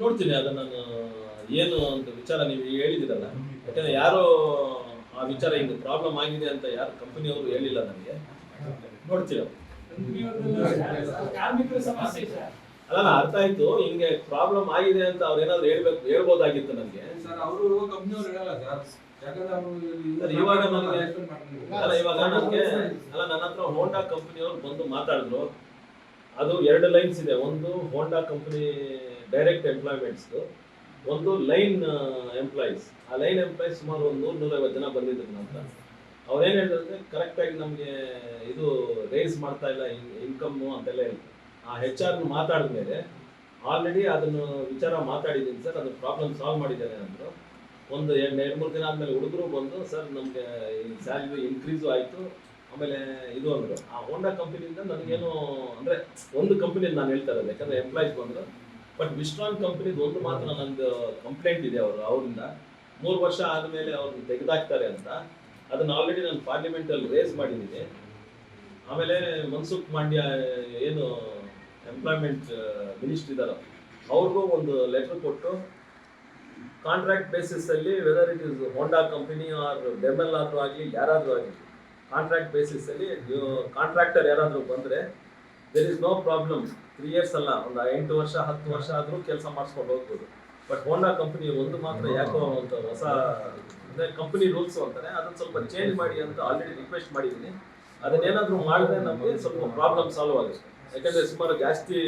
ನೋಡ್ತೀನಿ ಅದನ್ನ ನಾನು. ಏನು ಅಂತ ವಿಚಾರ ನೀವು ಹೇಳಿದಿರಲ್ಲ ಯಾಕಂದ್ರೆ ಯಾರು ಆ ವಿಚಾರ ಹಿಂಗೆ ಪ್ರಾಬ್ಲಮ್ ಆಗಿದೆ ಅಂತ ಯಾರು ಕಂಪನಿಯವರು ಹೇಳಿಲ್ಲ ನನಗೆ. ನೋಡ್ತೀವಿ ಅಲ್ಲ ನಾ ಅರ್ಥ ಆಯ್ತು. ಹಿಂಗೆ ಪ್ರಾಬ್ಲಮ್ ಆಗಿದೆ ಅಂತ ಅವ್ರು ಏನಾದ್ರು ಹೇಳ್ಬೇಕು ಹೇಳ್ಬೋದಾಗಿತ್ತು ನನಗೆ. ಸರ್ ಅವರು ಕಂಪ್ನಿಯವ್ರು ಹೇಳಲ್ಲ ಸರ್. ಯಾಕಂದ್ರೆ ಅವರು ಸರ್, ಇವಾಗ ನನಗೆ ಅಲ್ಲ ಇವಾಗ ನನಗೆ ಅಲ್ಲ ನನ್ನ ಹತ್ರ ಹೋಂಡಾ ಕಂಪನಿಯವರು ಬಂದು ಮಾತಾಡಿದ್ರು. ಅದು ಎರಡು ಲೈನ್ಸ್ ಇದೆ. ಒಂದು ಹೋಂಡಾ ಕಂಪನಿ ಡೈರೆಕ್ಟ್ ಎಂಪ್ಲಾಯ್ಮೆಂಟ್ಸ್ ಒಂದು ಲೈನ್ ಎಂಪ್ಲಾಯೀಸ್ ಆ ಲೈನ್ ಎಂಪ್ಲಾಯೀಸ್ ಸುಮಾರು ಒಂದು ನೂರ ನೂರೈವತ್ತು ಜನ ಬಂದಿದ್ರು ನಂತರ ಹತ್ರ ಅವ್ರು ಏನು ಹೇಳಿದ್ರೆ ಕರೆಕ್ಟಾಗಿ ನಮಗೆ ಇದು ರೇಸ್ ಮಾಡ್ತಾ ಇಲ್ಲ ಇನ್ಕಮ್ಮು ಅಂತೆಲ್ಲ ಹೇಳಿದ್ರು ಆ ಹೆಚ್ ಆರ್ ಮಾತಾಡಿದ ಮೇಲೆ ಆಲ್ರೆಡಿ ಅದನ್ನು ವಿಚಾರ ಮಾತಾಡಿದ್ದೀನಿ, ಸರ್. ಅದು ಪ್ರಾಬ್ಲಮ್ ಸಾಲ್ವ್ ಮಾಡಿದ್ದಾರೆ ಅಂದರು. ಒಂದು ಎರಡು ಎರಡು, ಮೂರು ದಿನ ಆದಮೇಲೆ ಹುಡುಗರು ಬಂದು, ಸರ್, ನಮಗೆ ಸ್ಯಾಲ್ರಿ ಇನ್ಕ್ರೀಸು ಆಯಿತು. ಆಮೇಲೆ ಇದು ಅಂದರು. ಆ ಹೋಂಡಾ ಕಂಪ್ನಿಯಿಂದ ನನಗೇನು, ಅಂದರೆ, ಒಂದು ಕಂಪ್ನಿಯಲ್ಲಿ ನಾನು ಹೇಳ್ತಾ ಇರೋದು. ಯಾಕಂದರೆ ಎಂಪ್ಲಾಯೀಸ್ ಬಂದರು. ಬಟ್ ವಿಸ್ಟ್ರಾನ್ ಕಂಪನಿದು ಒಂದು ಮಾತ್ರ ನಂದು ಕಂಪ್ಲೇಂಟ್ ಇದೆ ಅವರು, ಅವರಿಂದ. ಮೂರು ವರ್ಷ ಆದಮೇಲೆ ಅವ್ರನ್ನ ತೆಗೆದಾಕ್ತಾರೆ ಅಂತ. ಅದನ್ನ ಆಲ್ರೆಡಿ ನಾನು ಪಾರ್ಲಿಮೆಂಟಲ್ಲಿ ರೇಸ್ ಮಾಡಿದ್ದೀನಿ. ಆಮೇಲೆ ಮನ್ಸುಖ್ ಮಾಂಡ್ಯ ಏನು ಎಂಪ್ಲಾಯ್ಮೆಂಟ್ ಮಿನಿಸ್ಟರ್ ಇದ್ದಾರೋ, ಅವ್ರಿಗೂ ಒಂದು ಲೆಟರ್ ಕೊಟ್ಟು ಕಾಂಟ್ರಾಕ್ಟ್ ಬೇಸಿಸ್ ಅಲ್ಲಿ whether it is Honda company or ಡೆಮಲ್ ಆದರೂ ಆಗಲಿ, ಯಾರಾದರೂ ಆಗಲಿ ಕಾಂಟ್ರಾಕ್ಟ್ ಬೇಸಿಸ್ ಅಲ್ಲಿ ಕಾಂಟ್ರಾಕ್ಟರ್ ಯಾರಾದ್ರೂ ಬಂದ್ರೆ there is no problem three years ಅಲ್ಲ, ಒಂದು ಎಂಟು ವರ್ಷ, ಹತ್ತು ವರ್ಷ ಆದರೂ ಕೆಲಸ ಮಾಡಿಸ್ಕೊಂಡು ಹೋಗ್ಬೋದು. ಬಟ್ ಹೋಂಡಾ ಕಂಪನಿ ಒಂದು ಮಾತ್ರ ಯಾಕೋ ಅಂತ ಹೊಸ, ಅಂದರೆ ಕಂಪನಿ ರೂಲ್ಸ್ ಅಂತಾರೆ ಅದನ್ನು ಸ್ವಲ್ಪ ಚೇಂಜ್ ಮಾಡಿ ಅಂತ ಆಲ್ರೆಡಿ ರಿಕ್ವೆಸ್ಟ್ ಮಾಡಿದ್ದೀನಿ. ಅದನ್ನೇನಾದರೂ ಮಾಡಿದ್ರೆ ನಮಗೆ ಸ್ವಲ್ಪ ಪ್ರಾಬ್ಲಮ್ ಸಾಲ್ವ್ ಆಗುತ್ತೆ. ಯಾಕಂದರೆ ಸುಮಾರು ಜಾಸ್ತಿ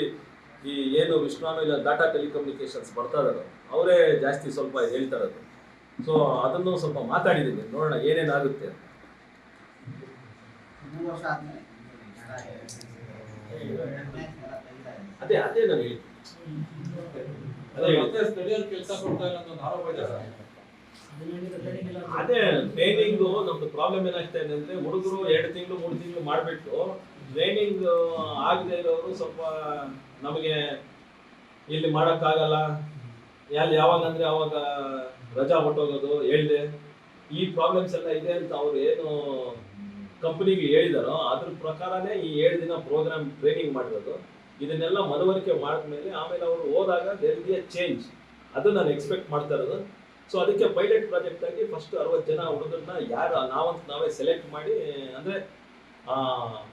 ಈ ಏನು ವಿಶ್ವಾನು ಇಲ್ಲ ಡಾಟಾ ಟೆಲಿಕಮ್ಯುನಿಕೇಶನ್ಸ್ ಬರ್ತಾ ಇರೋದು ಅವರೇ ಜಾಸ್ತಿ ಸ್ವಲ್ಪ ಹೇಳ್ತಾ ಇರೋದು. ಸೊ ಅದನ್ನು ಸ್ವಲ್ಪ ಮಾತಾಡಿದ್ದೀನಿ. ನೋಡೋಣ ಏನೇನಾಗುತ್ತೆ. ಮೂರು ವರ್ಷ ಆದ್ಮೇಲೆ. ಅದೇ ಅದೇ ನಾನು ಹೇಳಿ. ಅದೇ ಟ್ರೈನಿಂಗ್ ಮತ್ತೆ ಸ್ಥಳೀಯರು ಕೆಲಸ ಕೊಡ್ತಾ ಇಲ್ಲ ಅಂತ ಒಂದು ಇದೆ ಸರ್. ಅದೇ ಟ್ರೈನಿಂಗು ನಮ್ದು ಪ್ರಾಬ್ಲಮ್ ಏನಾಗ್ತಾ ಇದೆ ಅಂದ್ರೆ ಹುಡುಗರು ಎರಡು ತಿಂಗಳು ಮೂರು ತಿಂಗಳು ಮಾಡ್ಬಿಟ್ಟು ಟ್ರೈನಿಂಗ್ ಆಗದೆ ಇರೋರು ಸ್ವಲ್ಪ ನಮಗೆ ಇಲ್ಲಿ ಮಾಡೋಕ್ಕಾಗಲ್ಲ. ಯಾಲ್ ಯಾವಾಗ ಅಂದ್ರೆ ಅವಾಗ ರಜಾ ಹೊಟ್ಟೋಗೋದು ಹೇಳ್ದೆ. ಈ ಪ್ರಾಬ್ಲಮ್ಸ್ ಎಲ್ಲ ಇದೆ ಅಂತ ಅವ್ರು ಏನು ಕಂಪನಿಗೆ ಹೇಳಿದಾರೋ, ಅದ್ರ ಪ್ರಕಾರನೇ ಈ ಏಳು ದಿನ ಪ್ರೋಗ್ರಾಮ್ ಟ್ರೈನಿಂಗ್ ಮಾಡಿರೋದು. ಇದನ್ನೆಲ್ಲ ಮನವರಿಕೆ ಮಾಡಿದ್ಮೇಲೆ ಆಮೇಲೆ ಅವರು ಹೋದಾಗ ದೇರ್ ಚೇಂಜ್ ಅದು ನಾನು ಎಕ್ಸ್ಪೆಕ್ಟ್ ಮಾಡ್ತಾ ಇರೋದು. ಸೊ ಅದಕ್ಕೆ ಪೈಲಟ್ ಪ್ರಾಜೆಕ್ಟ್ ಆಗಿ ಫಸ್ಟ್ ಅರವತ್ತು ಜನ ಹುಡುಗರನ್ನ ಯಾರು, ನಾವಂತ ನಾವೇ ಸೆಲೆಕ್ಟ್ ಮಾಡಿ, ಅಂದರೆ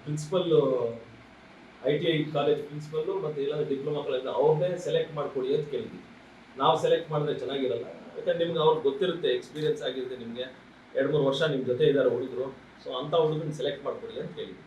principal I T I college principal ಮತ್ತು ಇಲ್ಲಾಂದ್ರೆ ಡಿಪ್ಲೊಮಾ ಕಾಲೇಜ್ ಅವ್ರನ್ನೇ ಸೆಲೆಕ್ಟ್ ಮಾಡ್ಕೊಡಿ ಅಂತ ಕೇಳಿದ್ವಿ. ನಾವು ಸೆಲೆಕ್ಟ್ ಮಾಡಿದ್ರೆ ಚೆನ್ನಾಗಿರಲ್ಲ. ಯಾಕಂದ್ರೆ ನಿಮ್ಗೆ ಅವ್ರಿಗೆ ಗೊತ್ತಿರುತ್ತೆ ಎಕ್ಸ್ಪೀರಿಯನ್ಸ್ ಆಗಿರುತ್ತೆ ನಿಮಗೆ. ಎರಡು ಮೂರು ವರ್ಷ ನಿಮ್ಮ ಜೊತೆ ಇದ್ದಾರೆ ಹುಡುಗರು ಸೊ ಅಂಥ ಹುಡುಗನ ಸೆಲೆಕ್ಟ್ ಮಾಡ್ಕೊಡಿ ಅಂತ ಕೇಳಿದ್ವಿ